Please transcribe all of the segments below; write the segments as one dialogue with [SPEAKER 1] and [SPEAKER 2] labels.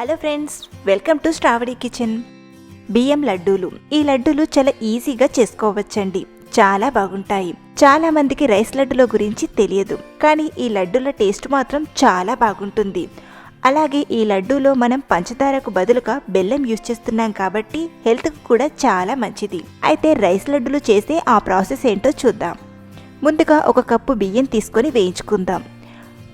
[SPEAKER 1] Hello friends welcome to Sravani kitchen. బియ్యం లడ్డూలు. ఈ లడ్డూలు చాలా ఈజీగా చేసుకోవచ్చండి. చాలా బాగుంటాయి. చాలా మందికి రైస్ లడ్డుల గురించి తెలియదు. కానీ ఈ లడ్డూల టేస్ట్ మాత్రం చాలా బాగుంటుంది. అలాగే ఈ లడ్డూలో మనం పంచదారకు బదులుగా బెల్లం యూజ్ చేస్తున్నాం కాబట్టి హెల్త్కు కూడా చాలా మంచిది. అయితే రైస్ లడ్డులు చేసే ఆ ప్రాసెస్ ఏంటో చూద్దాం. ముందుగా ఒక కప్పు బియ్యం తీసుకొని వేయించుకుందాం.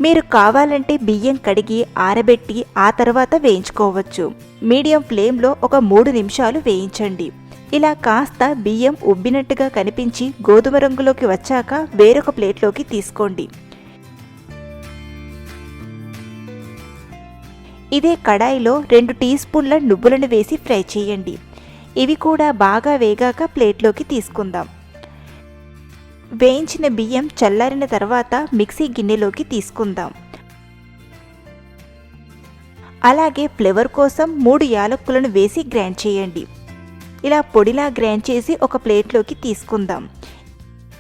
[SPEAKER 1] మీరు కావాలంటే బియ్యం కడిగి ఆరబెట్టి ఆ తర్వాత వేయించుకోవచ్చు. మీడియం ఫ్లేమ్లో ఒక మూడు నిమిషాలు వేయించండి. ఇలా కాస్త బియ్యం ఉబ్బినట్టుగా కనిపించి గోధుమ రంగులోకి వచ్చాక వేరొక ప్లేట్లోకి తీసుకోండి. ఇదే కడాయిలో రెండు టీ స్పూన్ల నువ్వులను వేసి ఫ్రై చేయండి. ఇవి కూడా బాగా వేగాక ప్లేట్లోకి తీసుకుందాం. వేయించిన బియ్యం చల్లారిన తర్వాత మిక్సీ గిన్నెలోకి తీసుకుందాం. అలాగే ఫ్లేవర్ కోసం మూడు యాలక్కులను వేసి గ్రైండ్ చేయండి. ఇలా పొడిలా గ్రైండ్ చేసి ఒక ప్లేట్లోకి తీసుకుందాం.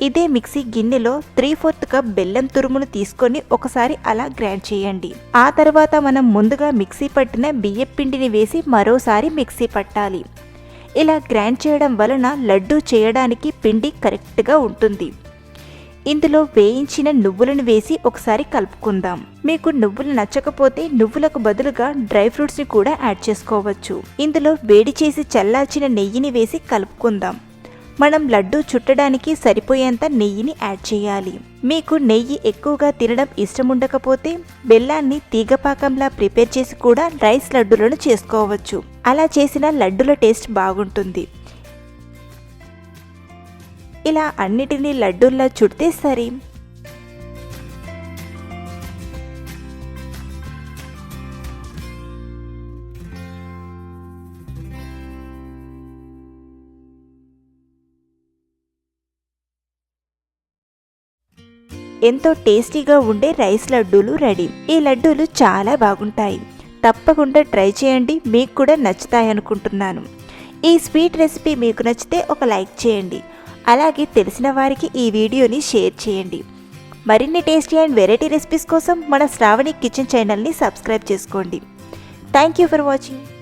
[SPEAKER 1] ఇదే మిక్సీ గిన్నెలో త్రీ ఫోర్త్ కప్ బెల్లం తురుమును తీసుకొని ఒకసారి అలా గ్రైండ్ చేయండి. ఆ తర్వాత మనం ముందుగా మిక్సీ పట్టిన బియ్యపిండిని వేసి మరోసారి మిక్సీ పట్టాలి. ఇలా గ్రైండ్ చేయడం వలన లడ్డు చేయడానికి పిండి కరెక్ట్గా ఉంటుంది. ఇందులో వేయించిన నువ్వులను వేసి ఒకసారి కలుపుకుందాం. మీకు నువ్వులు నచ్చకపోతే నువ్వులకు బదులుగా డ్రై ఫ్రూట్స్ని కూడా యాడ్ చేసుకోవచ్చు. ఇందులో వేడి చేసి చల్లార్చిన నెయ్యిని వేసి కలుపుకుందాం. మనం లడ్డూ చుట్టడానికి సరిపోయేంత నెయ్యిని యాడ్ చేయాలి. మీకు నెయ్యి ఎక్కువగా తినడం ఇష్టం ఉండకపోతే బెల్లాన్ని తీగపాకంలా ప్రిపేర్ చేసి కూడా రైస్ లడ్డులను చేసుకోవచ్చు. అలా చేసిన లడ్డుల టేస్ట్ బాగుంటుంది. ఇలా అన్నిటినీ లడ్డూల్లా చుడితే సరి. ఎంతో టేస్టీగా ఉండే రైస్ లడ్డూలు రెడీ. ఈ లడ్డూలు చాలా బాగుంటాయి. తప్పకుండా ట్రై చేయండి మీకు కూడా నచ్చుతాయి అనుకుంటున్నాను. ఈ స్వీట్ రెసిపీ మీకు నచ్చితే ఒక లైక్ చేయండి. అలాగే తెలిసిన వారికి ఈ వీడియోని షేర్ చేయండి. మరిన్ని టేస్టీ అండ్ వెరైటీ రెసిపీస్ కోసం మన శ్రావణి కిచెన్ ఛానల్ని సబ్స్క్రైబ్ చేసుకోండి. Thank you for watching.